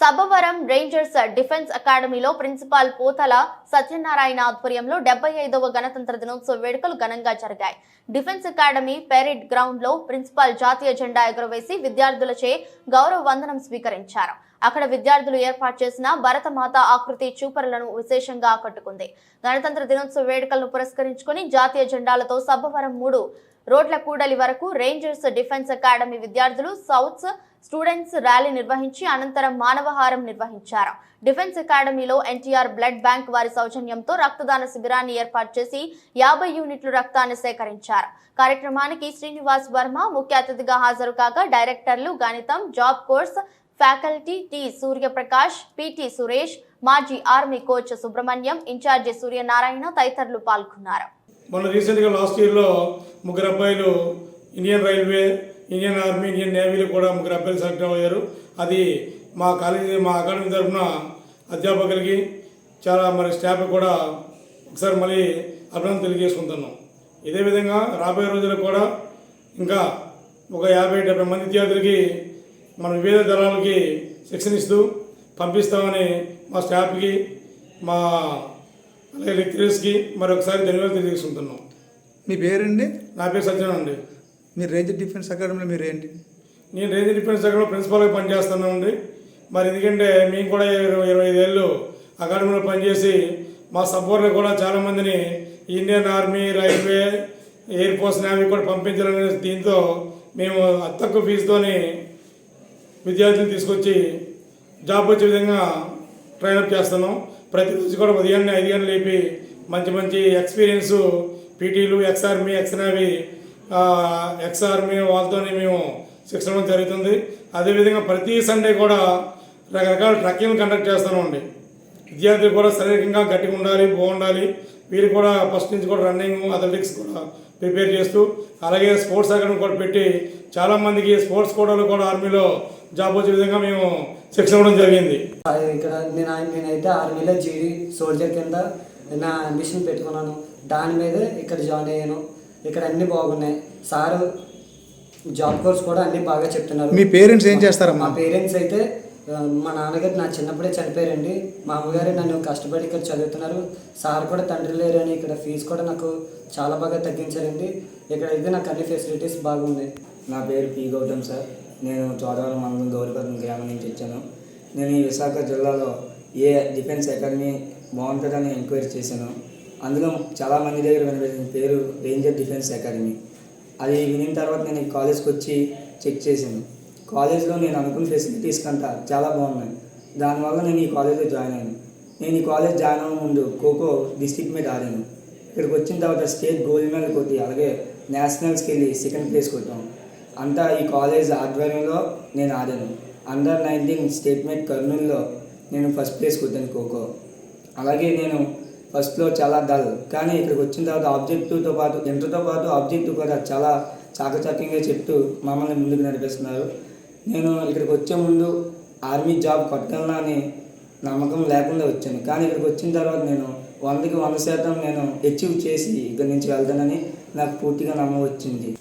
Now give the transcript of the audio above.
Sabbavaram rangers defence అకాడమీలో principal పోతల సత్యనారాయణ ఆధ్వర్యంలో డెబ్బై ఐదవ గణతంత్ర దినోత్సవ వేడుకలు ఘనంగా జరిగాయి. డిఫెన్స్ అకాడమీ పెరేడ్ గ్రౌండ్లో ప్రిన్సిపాల్ జాతీయ జెండా ఎగురవేసి విద్యార్థులచే గౌరవ వందనం స్వీకరించారు. అక్కడ విద్యార్థులు ఏర్పాటు చేసిన భరతమాత ఆకృతి చూపరులను విశేషంగా ఆకట్టుకుంది. గణతంత్ర దినోత్సవ వేడుకలను పురస్కరించుకుని జాతీయ జెండాలతో సబ్బవరం మూడు రోడ్ల కూడలి వరకు రేంజర్స్ డిఫెన్స్ అకాడమీ విద్యార్థులు సౌత్స్ స్టూడెంట్స్ ర్యాలీ నిర్వహించి అనంతరం మానవహారం నిర్వహించారు. డిఫెన్స్ అకాడమీలో ఎన్టీఆర్ బ్లడ్ బ్యాంక్ వారి సౌజన్యంతో రక్తదాన శిబిరాన్ని ఏర్పాటు చేసి యాభై యూనిట్లు రక్తాన్ని సేకరించారు. కార్యక్రమానికి శ్రీనివాస్ వర్మ ముఖ్య అతిథిగా హాజరు కాగా డైరెక్టర్లు గణితం job course faculty T Suryaprakash PT Suresh మాజీ army coach Subrahmanyam incharge Suryanarayana తదితరులు పాల్గొన్నారు. మొన్న రీసెంట్గా లాస్ట్ ఇయర్లో ముగ్గురు అబ్బాయిలు Indian railway Indian army Indian నేవీలో కూడా ముగ్గురు అబ్బాయిలు సెలెక్ట్ అయ్యారు. అది మా కాలేజీ మా అకాడమీ తరఫున అధ్యాపకులకి చాలా మరి స్టాఫ్ కూడా ఒకసారి మళ్ళీ అభినందన తెలియజేసుకుంటున్నాం. ఇదే విధంగా రాబోయే రోజుల్లో కూడా ఇంకా ఒక యాభై డెబ్బై మంది విద్యార్థులకి మన వివిధ దళాలకి శిక్షణ ఇస్తూ పంపిస్తామని మా స్టాఫ్కి మా అలాగే లెక్చరర్స్కి మరొకసారి ధన్యవాదాలు తెలియజేసుకుంటున్నాం. మీ పేరండి? నా పేరు సత్యనారాయణ అండి. మీరు రేంజర్ డిఫెన్స్ అకాడమీలో మీరు ఏంటి నేను రేంజ్ డిఫెన్స్ అకాడమీలో ప్రిన్సిపాల్గా పనిచేస్తున్నానండి. మరి ఎందుకంటే మేము కూడా ఇరవై ఇరవై ఐదేళ్ళు అకాడమీలో పనిచేసి మా సపోర్ట్లో కూడా చాలామందిని Indian army railway air force navy కూడా పంపించాలనే దీంతో మేము తక్కువ ఫీజుతోని విద్యార్థులను తీసుకొచ్చి జాబ్ వచ్చే విధంగా ట్రైనప్ చేస్తున్నాం. ప్రతిరోజు కూడా ఉదయాన్నే ఐదు గంటలు లేపి మంచి మంచి experience పీటీలు ex army ex navy ex వాళ్ళతోనే మేము శిక్షణ జరుగుతుంది. అదేవిధంగా ప్రతి సండే కూడా రకరకాల ట్రక్కింగ్ కండక్ట్ చేస్తామండి. విద్యార్థులు కూడా శారీరకంగా గట్టిగా ఉండాలి బాగుండాలి. వీరు కూడా ఫస్ట్ నుంచి కూడా రన్నింగ్ అథ్లెటిక్స్ కూడా ప్రిపేర్ చేస్తూ అలాగే స్పోర్ట్స్ అకాడమీ కూడా పెట్టి చాలామందికి స్పోర్ట్స్ కోటాలో కూడా ఆర్మీలో జాబ్ వచ్చే విధంగా మేము శిక్షణ ఇవ్వడం జరిగింది. ఇక్కడ నేను నేనైతే ఆర్మీలో జీడీ సోల్జర్ కింద నా అంబిషన్ పెట్టుకున్నాను. దాని మీద ఇక్కడ జాయిన్ అయ్యాను. ఇక్కడ అన్నీ బాగున్నాయి. సారు జాబ్ కోర్స్ కూడా అన్నీ బాగా చెప్తున్నారు. మీ పేరెంట్స్ ఏం చేస్తారమ్మా? మా పేరెంట్స్ అయితే మా నాన్నగారు నా చిన్నప్పుడే చనిపోయారండి. మా అమ్మగారు నన్ను కష్టపడి ఇక్కడ చదువుతున్నారు. సార్ కూడా తండ్రి లేరని ఇక్కడ ఫీజు కూడా నాకు చాలా బాగా తగ్గించారండి. ఇక్కడ అయితే నాకు అన్ని ఫెసిలిటీస్ బాగున్నాయి. నా పేరు పి గౌతమ్ సార్. నేను చోడవరం మండలం గౌరీపట్నం గ్రామం నుంచి వచ్చాను. నేను ఈ విశాఖ జిల్లాలో ఏ డిఫెన్స్ అకాడమీ బాగుంటుందని ఎంక్వైరీ చేశాను. అందులో చాలామంది దగ్గర వినిపించిన పేరు రేంజర్ డిఫెన్స్ అకాడమీ. అది వినిన తర్వాత నేను ఈ కాలేజ్కి వచ్చి చెక్ చేశాను. కాలేజ్లో నేను అనుకున్న ఫెసిలిటీస్ కంట చాలా బాగున్నాయి. దానివల్ల నేను ఈ కాలేజ్లో జాయిన్ అయ్యాను. నేను ఈ కాలేజ్ జాయిన్ అవ్వక ముందు ఖోఖో డిస్టిక్ మీద ఆడాను. ఇక్కడికి వచ్చిన తర్వాత స్టేట్ గోల్డ్ మెడల్ కొట్టి అలాగే నేషనల్స్కి వెళ్ళి సెకండ్ ప్లేస్ కొట్టాం. అంతా ఈ కాలేజ్ ఆధ్వర్యంలో నేను ఆడాను. అండర్ నైన్టీన్ స్టేట్ మేట్ కర్నూలులో నేను ఫస్ట్ ప్లేస్ కొట్టాను ఖోఖో. అలాగే నేను ఫస్ట్లో చాలా డల్ కానీ ఇక్కడికి వచ్చిన తర్వాత ఆబ్జెక్టివ్తో పాటు ఇంటర్తో పాటు ఆబ్జెక్టివ్ కూడా చాలా చాకచక్యంగా చెప్తూ మమ్మల్ని ముందుకు నడిపిస్తున్నారు. నేను ఇక్కడికి వచ్చే ముందు ఆర్మీ జాబ్ కొట్టగలనా అని నమ్మకం లేకుండా వచ్చాను. కానీ ఇక్కడికి వచ్చిన తర్వాత నేను వందకి వంద శాతం నేను అచీవ్ చేసి ఇక్కడి నుంచి వెళ్తానని నాకు పూర్తిగా నమ్మకం వచ్చింది.